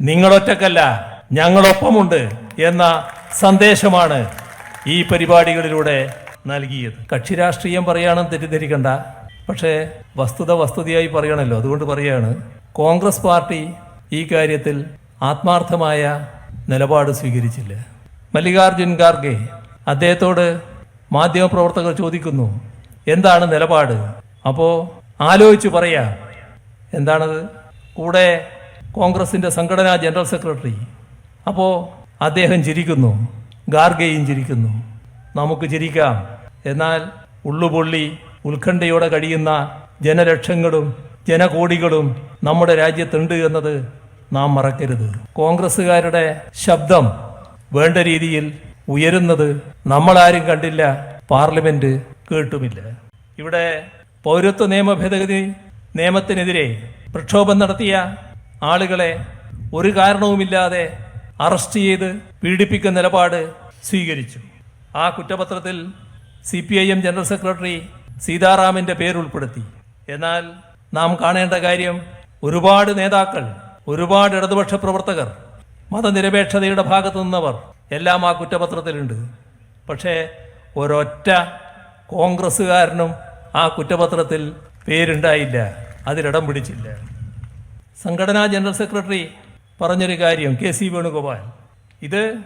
നിങ്ങളൊറ്റക്കല്ല ഞങ്ങളൊപ്പമുണ്ട് എന്ന സന്ദേശമാണ് ഈ പരിപാടികളിലൂടെ നൽകിയത്. കക്ഷി രാഷ്ട്രീയം പറയുകയാണെന്ന് തെറ്റിദ്ധരിക്കണ്ട. പക്ഷേ വസ്തുത വസ്തുതയായി പറയണല്ലോ. അതുകൊണ്ട് പറയാണ് കോൺഗ്രസ് പാർട്ടി ഈ കാര്യത്തിൽ ആത്മാർത്ഥമായ നിലപാട് സ്വീകരിച്ചില്ല. മല്ലികാർജുൻ ഖാർഗെ അദ്ദേഹത്തോട് മാധ്യമപ്രവർത്തകർ ചോദിക്കുന്നു എന്താണ് നിലപാട്? അപ്പോൾ ആലോചിച്ച് പറയാം. എന്താണത്? കൂടെ കോൺഗ്രസിന്റെ സംഘടനാ ജനറൽ സെക്രട്ടറി. അപ്പോൾ അദ്ദേഹം ചിരിക്കുന്നു. ഗാർഗയും ചിരിക്കുന്നു. നമുക്ക് ചിരിക്കാം. എന്നാൽ ഉള്ളുപൊള്ളി ഉത്കണ്ഠയോടെ കഴിയുന്ന ജനലക്ഷങ്ങളും ജനകോടികളും നമ്മുടെ രാജ്യത്തുണ്ട് എന്നത് നാം മറക്കരുത്. കോൺഗ്രസ്സുകാരുടെ ശബ്ദം വേണ്ട രീതിയിൽ ഉയരുന്നത് നമ്മളാരും കണ്ടില്ല പാർലമെന്റ് കേട്ടുമില്ല. ഇവിടെ പൗരത്വ നിയമ ഭേദഗതി നിയമത്തിനെതിരെ പ്രക്ഷോഭം നടത്തിയ ആളുകളെ ഒരു കാരണവുമില്ലാതെ അറസ്റ്റ് ചെയ്ത് പീഡിപ്പിക്കുന്ന നിലപാട് സ്വീകരിച്ചു. ആ കുറ്റപത്രത്തിൽ C P I M general secretary സീതാറാമിന്റെ പേരുൾപ്പെടുത്തി എന്നാൽ നാം കാണേണ്ട കാര്യം ഒരുപാട് നേതാക്കൾ ഒരുപാട് ഇടതുപക്ഷ പ്രവർത്തകർ മതനിരപേക്ഷതയുടെ ഭാഗത്ത് നിന്നവർ എല്ലാം ആ കുറ്റപത്രത്തിലുണ്ട്. പക്ഷേ ഒരൊറ്റ കോൺഗ്രസ്സുകാരനും ആ കുറ്റപത്രത്തിൽ പേരുണ്ടായില്ല. അതിലിടം പിടിച്ചില്ല. സംഘടനാ ജനറൽ സെക്രട്ടറി പറഞ്ഞൊരു കാര്യം കെ സി വേണുഗോപാൽ. ഇത്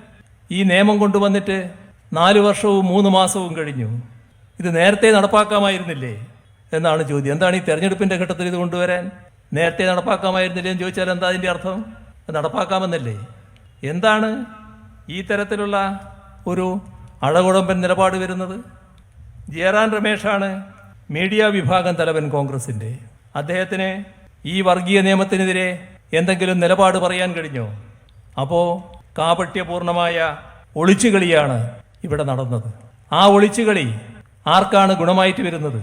ഈ നിയമം കൊണ്ടുവന്നിട്ട് നാല് വർഷവും മൂന്ന് മാസവും കഴിഞ്ഞു. ഇത് നേരത്തെ നടപ്പാക്കാമായിരുന്നില്ലേ എന്നാണ് ചോദ്യം. എന്താണ് ഈ തെരഞ്ഞെടുപ്പിന്റെ ഘട്ടത്തിൽ ഇത് കൊണ്ടുവരാൻ? നേരത്തെ നടപ്പാക്കാമായിരുന്നില്ലേ എന്ന് ചോദിച്ചാൽ എന്താ അതിന്റെ അർത്ഥം? നടപ്പാക്കാമെന്നല്ലേ? എന്താണ് ഈ തരത്തിലുള്ള ഒരു അഴകുഴമ്പൻ നിലപാട് വരുന്നത്? ജയറാൻ രമേശാണ് മീഡിയ വിഭാഗം തലവൻ കോൺഗ്രസിന്റെ. അദ്ദേഹത്തിന് ഈ വർഗീയ നിയമത്തിനെതിരെ എന്തെങ്കിലും നിലപാട് പറയാൻ കഴിഞ്ഞോ? അപ്പോൾ കാപട്യപൂർണമായ ഒളിച്ചുകളിയാണ് ഇവിടെ നടന്നത്. ആ ഒളിച്ചുകളി ആർക്കാണ് ഗുണമായിട്ട് വരുന്നത്?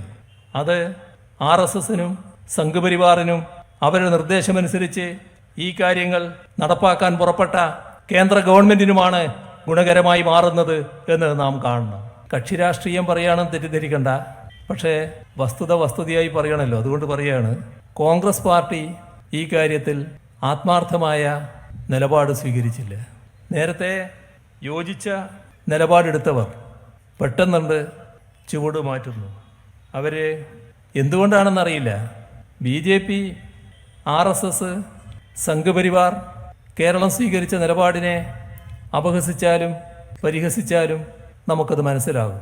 അത് ആർ എസ് എസിനും സംഘപരിവാറിനും അവരുടെ നിർദ്ദേശമനുസരിച്ച് ഈ കാര്യങ്ങൾ നടപ്പാക്കാൻ പുറപ്പെട്ട കേന്ദ്ര ഗവൺമെന്റിനുമാണ് ഗുണകരമായി മാറുന്നത് എന്ന് നാം കാണണം. കക്ഷി രാഷ്ട്രീയം പറയാണെന്ന് തെറ്റിദ്ധരിക്കണ്ട. പക്ഷേ വസ്തുത വസ്തുതയായി പറയണല്ലോ. അതുകൊണ്ട് പറയാണ് കോൺഗ്രസ് പാർട്ടി ഈ കാര്യത്തിൽ ആത്മാർത്ഥമായ നിലപാട് സ്വീകരിച്ചില്ല. നേരത്തെ യോജിച്ച നിലപാടെടുത്തവർ പെട്ടെന്നുണ്ട് ചുവട് മാറ്റുന്നു. അവർ എന്തുകൊണ്ടാണെന്നറിയില്ല. B J P R S S സംഘപരിവാർ കേരളം സ്വീകരിച്ച നിലപാടിനെ അപഹസിച്ചാലും പരിഹസിച്ചാലും നമുക്കത് മനസ്സിലാകും.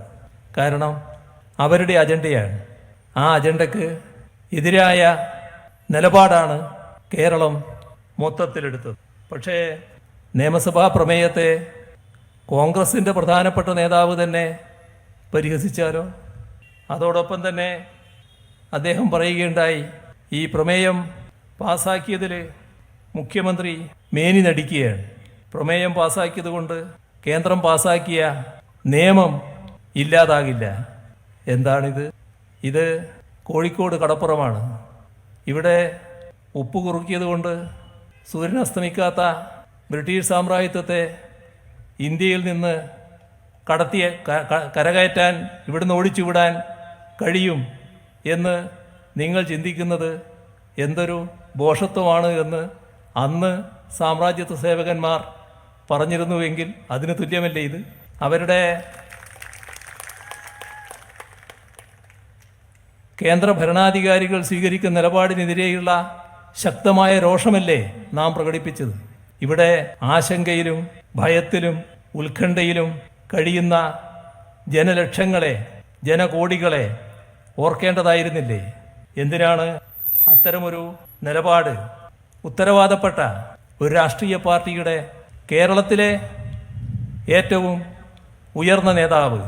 കാരണം അവരുടെ അജണ്ടയാണ്. ആ അജണ്ടക്ക് എതിരായ നിലപാടാണ് കേരളം മൊത്തത്തിലെടുത്തത്. പക്ഷേ നിയമസഭാ പ്രമേയത്തെ കോൺഗ്രസിന്റെ പ്രധാനപ്പെട്ട നേതാവ് തന്നെ പരിഹസിച്ചാലോ? അതോടൊപ്പം തന്നെ അദ്ദേഹം പറയുകയുണ്ടായി ഈ പ്രമേയം പാസാക്കിയതിൽ മുഖ്യമന്ത്രി മേനി നടിക്കുകയാണ്. പ്രമേയം പാസാക്കിയത് കൊണ്ട് കേന്ദ്രം പാസാക്കിയ നിയമം ഇല്ലാതാകില്ല. എന്താണിത്? ഇത് കോഴിക്കോട് കടപ്പുറമാണ്. ഇവിടെ ഉപ്പ് കുറുക്കിയത് കൊണ്ട് സൂര്യൻ അസ്തമിക്കാത്ത ബ്രിട്ടീഷ് സാമ്രാജ്യത്വത്തെ ഇന്ത്യയിൽ നിന്ന് കടത്തിയ കരകയറ്റാൻ ഇവിടുന്ന് ഓടിച്ചുവിടാൻ കഴിയും എന്ന് നിങ്ങൾ ചിന്തിക്കുന്നത് എന്തൊരു ബോഷത്വമാണ് എന്ന് അന്ന് സാമ്രാജ്യത്വ സേവകന്മാർ പറഞ്ഞിരുന്നുവെങ്കിൽ അതിന് തുല്യമല്ലേ ഇത്? അവരുടെ കേന്ദ്ര ഭരണാധികാരികൾ സ്വീകരിക്കുന്ന നിലപാടിനെതിരെയുള്ള ശക്തമായ രോഷമല്ലേ നാം പ്രകടിപ്പിച്ചത്. ഇവിടെ ആശങ്കയിലും ഭയത്തിലും ഉത്കണ്ഠയിലും കഴിയുന്ന ജനലക്ഷങ്ങളെ ജനകോടികളെ ഓർക്കേണ്ടതായിരുന്നില്ലേ? എന്തിനാണ് അത്തരമൊരു നിലപാട്? ഉത്തരവാദപ്പെട്ട ഒരു രാഷ്ട്രീയ പാർട്ടിയുടെ കേരളത്തിലെ ഏറ്റവും ഉയർന്ന നേതാവ്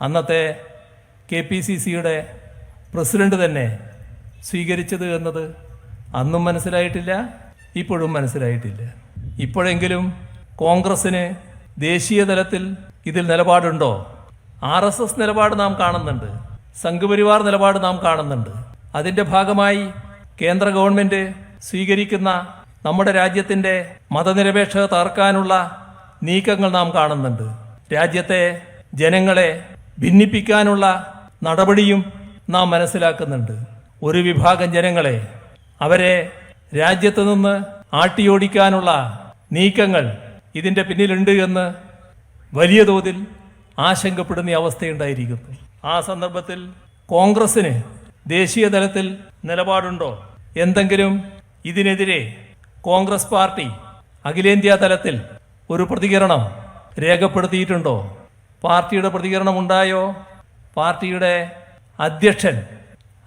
അന്നത്തെ കെ പി സി സിയുടെ പ്രസിഡന്റ് തന്നെ സ്വീകരിച്ചത് എന്നത് അന്നും മനസ്സിലായിട്ടില്ല ഇപ്പോഴും മനസ്സിലായിട്ടില്ല. ഇപ്പോഴെങ്കിലും കോൺഗ്രസ്സിന് ദേശീയ തലത്തിൽ ഇതിൽ നിലപാടുണ്ടോ? ആർ എസ് എസ് നിലപാട് നാം കാണുന്നുണ്ട് സംഘപരിവാർ നിലപാട് നാം കാണുന്നുണ്ട്. അതിന്റെ ഭാഗമായി കേന്ദ്ര ഗവൺമെന്റ് സ്വീകരിക്കുന്ന നമ്മുടെ രാജ്യത്തിന്റെ മതനിരപേക്ഷത തകർക്കാനുള്ള നീക്കങ്ങൾ നാം കാണുന്നുണ്ട്. രാജ്യത്തെ ജനങ്ങളെ ഭിന്നിപ്പിക്കാനുള്ള നടപടിയും നാം മനസ്സിലാക്കുന്നുണ്ട്. ഒരു വിഭാഗം ജനങ്ങളെ അവരെ രാജ്യത്തു നിന്ന് ആട്ടിയോടിക്കാനുള്ള നീക്കങ്ങൾ ഇതിന്റെ പിന്നിലുണ്ട് എന്ന് വലിയ തോതിൽ ആശങ്കപ്പെടുന്ന അവസ്ഥയുണ്ടായിരിക്കുന്നു. ആ സന്ദർഭത്തിൽ കോൺഗ്രസിന് ദേശീയ തലത്തിൽ നിലപാടുണ്ടോ? എന്തെങ്കിലും ഇതിനെതിരെ കോൺഗ്രസ് പാർട്ടി അഖിലേന്ത്യാ തലത്തിൽ ഒരു പ്രതികരണം രേഖപ്പെടുത്തിയിട്ടുണ്ടോ? പാർട്ടിയുടെ പ്രതികരണം ഉണ്ടായോ? പാർട്ടിയുടെ അധ്യക്ഷൻ.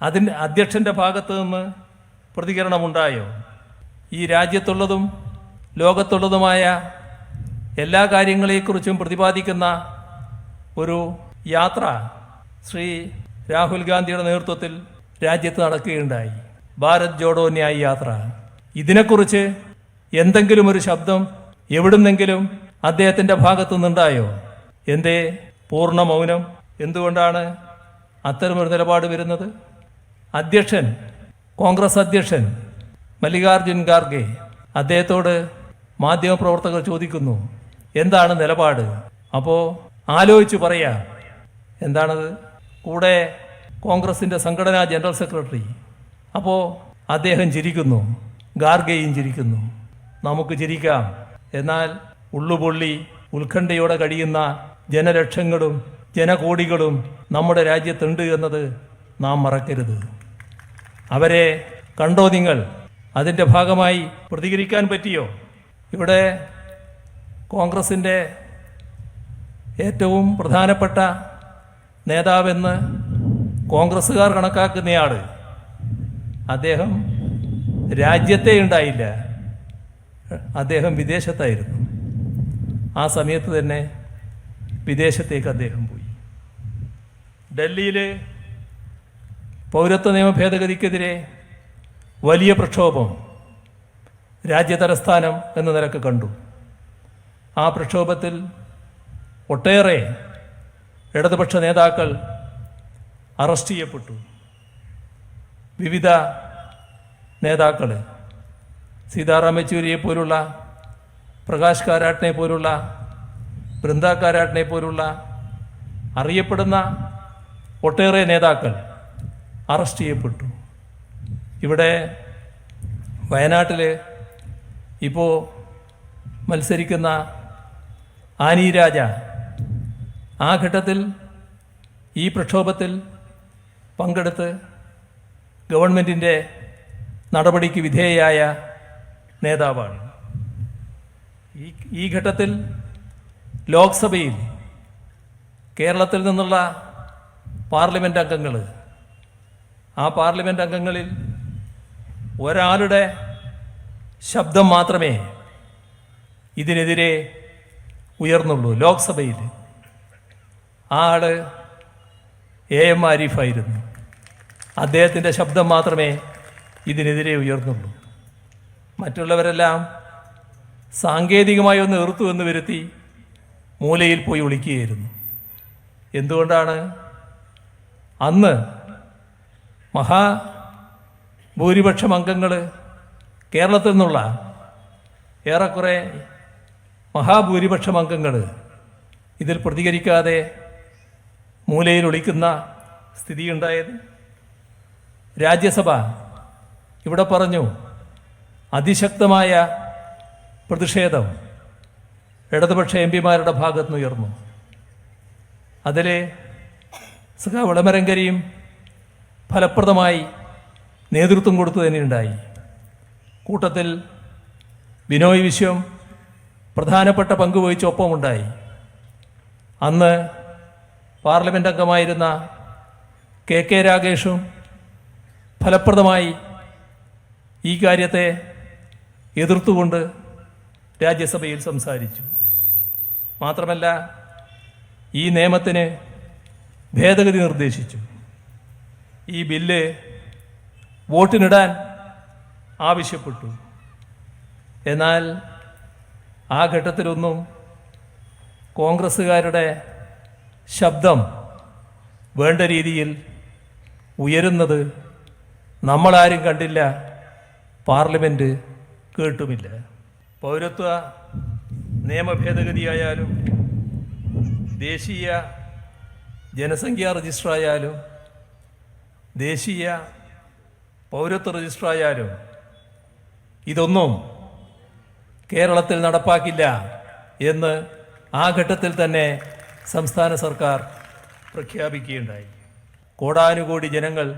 അതിന്റെ അധ്യക്ഷന്റെ ഭാഗത്ത് നിന്ന് പ്രതികരണമുണ്ടായോ? ഈ രാജ്യത്തുള്ളതും ലോകത്തുള്ളതുമായ എല്ലാ കാര്യങ്ങളെക്കുറിച്ചും പ്രതിപാദിക്കുന്ന ഒരു യാത്ര ശ്രീ രാഹുൽ ഗാന്ധിയുടെ നേതൃത്വത്തിൽ രാജ്യത്ത് നടക്കുകയുണ്ടായി. ഭാരത് ജോഡോ ന്യായ് യാത്ര. ഇതിനെക്കുറിച്ച് എന്തെങ്കിലും ഒരു ശബ്ദം എവിടുന്നെങ്കിലും അദ്ദേഹത്തിന്റെ ഭാഗത്തു നിന്നുണ്ടായോ? എന്തേ പൂർണ മൗനം? എന്തുകൊണ്ടാണ് അത്തരമൊരു നിലപാട് വരുന്നത്? അധ്യക്ഷൻ കോൺഗ്രസ് അധ്യക്ഷൻ മല്ലികാർജുൻ ഖാർഗെ അദ്ദേഹത്തോട് മാധ്യമപ്രവർത്തകർ ചോദിക്കുന്നു എന്താണ് നിലപാട്? അപ്പോൾ ആലോചിച്ച് പറയാ എന്താണത്? കൂടെ കോൺഗ്രസിന്റെ സംഘടനാ ജനറൽ സെക്രട്ടറി. അപ്പോൾ അദ്ദേഹം ചിരിക്കുന്നു ഗാർഗയും ചിരിക്കുന്നു. നമുക്ക് ചിരിക്കാം. എന്നാൽ ഉള്ളുപൊള്ളി ഉത്കണ്ഠയോടെ കഴിയുന്ന ജനലക്ഷങ്ങളും ജനകോടികളും നമ്മുടെ രാജ്യത്തുണ്ട് എന്നത് നാം മറക്കരുത്. അവരെ കണ്ടോ നിങ്ങൾ? അതിന്റെ ഭാഗമായി പ്രതികരിക്കാൻ പറ്റിയോ? ഇവിടെ കോൺഗ്രസിന്റെ ഏറ്റവും പ്രധാനപ്പെട്ട നേതാവെന്ന് കോൺഗ്രസ്സുകാർ കണക്കാക്കുന്നയാൾ അദ്ദേഹം രാജ്യത്തെ ഉണ്ടായില്ല. അദ്ദേഹം വിദേശത്തായിരുന്നു. ആ സമയത്ത് തന്നെ വിദേശത്തേക്ക് അദ്ദേഹം പോയി. ഡൽഹിയിൽ പൗരത്വ നിയമ ഭേദഗതിക്കെതിരെ വലിയ പ്രക്ഷോഭം രാജ്യതലസ്ഥാനം എന്ന നിലയ്ക്ക് കണ്ടു. ആ പ്രക്ഷോഭത്തിൽ ഒട്ടേറെ ഇടതുപക്ഷ നേതാക്കൾ അറസ്റ്റ് ചെയ്യപ്പെട്ടു. വിവിധ നേതാക്കൾ സീതാറാം യെച്ചൂരിയെ പോലുള്ള പ്രകാശ് കാരാട്ടിനെ പോലുള്ള ബൃന്ദ കാരാട്ടിനെ പോലുള്ള അറിയപ്പെടുന്ന ഒട്ടേറെ നേതാക്കൾ അറസ്റ്റ് ചെയ്യപ്പെട്ടു. ഇവിടെ വയനാട്ടിൽ ഇപ്പോൾ മത്സരിക്കുന്ന ആനി രാജ ആ ഘട്ടത്തിൽ ഈ പ്രക്ഷോഭത്തിൽ പങ്കെടുത്ത് ഗവൺമെന്റിന്റെ നടപടിക്ക് വിധേയയായ നേതാവാണ്. ഈ ഈ ഘട്ടത്തിൽ ലോക്സഭയിൽ കേരളത്തിൽ നിന്നുള്ള പാർലമെന്റ് അംഗങ്ങൾ ആ പാർലമെന്റ് അംഗങ്ങളിൽ ഒരാളുടെ ശബ്ദം മാത്രമേ ഇതിനെതിരെ ഉയർന്നുള്ളൂ. ലോക്സഭയിൽ ആ ആൾ എ എം ആരിഫായിരുന്നു അദ്ദേഹത്തിന്റെ ശബ്ദം മാത്രമേ ഇതിനെതിരെ ഉയർന്നുള്ളൂ. മറ്റുള്ളവരെല്ലാം സാങ്കേതികമായി ഒന്ന് എറുത്തു എന്ന് വരുത്തി മൂലയിൽ പോയി ഒളിക്കുകയായിരുന്നു. എന്തുകൊണ്ടാണ് അന്ന് മഹാ ഭൂരിപക്ഷം അംഗങ്ങൾ കേരളത്തിൽ നിന്നുള്ള ഏറെക്കുറെ മഹാഭൂരിപക്ഷം അംഗങ്ങൾ ഇതിൽ പ്രതികരിക്കാതെ മൂലയിൽ ഒളിക്കുന്ന സ്ഥിതിയുണ്ടായത്? രാജ്യസഭ ഇവിടെ പറഞ്ഞു അതിശക്തമായ പ്രതിഷേധം ഇടതുപക്ഷ എം പിമാരുടെ ഭാഗത്തുനിന്ന് ഉയർന്നു അതിൽ സഖാ വിളമരങ്കരിയും ഫലപ്രദമായി നേതൃത്വം കൊടുത്തു തന്നെയുണ്ടായി. കൂട്ടത്തിൽ ബിനോയ് വിശ്വം പ്രധാനപ്പെട്ട പങ്ക് വഹിച്ച ഒപ്പമുണ്ടായി അന്ന് പാർലമെന്റ് അംഗമായിരുന്ന കെ കെ രാഗേഷും ഫലപ്രദമായി ഈ കാര്യത്തെ എതിർത്തുകൊണ്ട് രാജ്യസഭയിൽ സംസാരിച്ചു. മാത്രമല്ല ഈ നിയമത്തിന് ഭേദഗതി നിർദ്ദേശിച്ചു. ഈ ബില്ല് വോട്ടിനിടാൻ ആവശ്യപ്പെട്ടു. എന്നാൽ ആ ഘട്ടത്തിലൊന്നും കോൺഗ്രസ്സുകാരുടെ ശബ്ദം വേണ്ട രീതിയിൽ ഉയരുന്നത് നമ്മളാരും കണ്ടില്ല പാർലമെന്റ് കേട്ടുമില്ല. പൗരത്വ നിയമ ഭേദഗതിയായാലും ദേശീയ ജനസംഖ്യാ രജിസ്റ്റർ ആയാലും ദേശീയ പൗരത്വ രജിസ്റ്റർ ആയാലും ഇതൊന്നും കേരളത്തിൽ നടപ്പാക്കില്ല എന്ന് ആ ഘട്ടത്തിൽ തന്നെ സംസ്ഥാന സർക്കാർ പ്രഖ്യാപിക്കുകയുണ്ടായി. കോടാനുകോടി ജനങ്ങൾ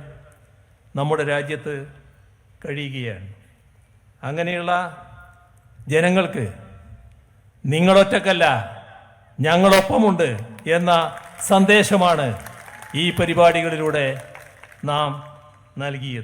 നമ്മുടെ രാജ്യത്ത് കഴിയുകയാണ്. അങ്ങനെയുള്ള ജനങ്ങൾക്ക് നിങ്ങളൊറ്റക്കല്ല ഞങ്ങളൊപ്പമുണ്ട് എന്ന സന്ദേശമാണ് ഈ പരിപാടികളിലൂടെ നാം നൽകിയത്.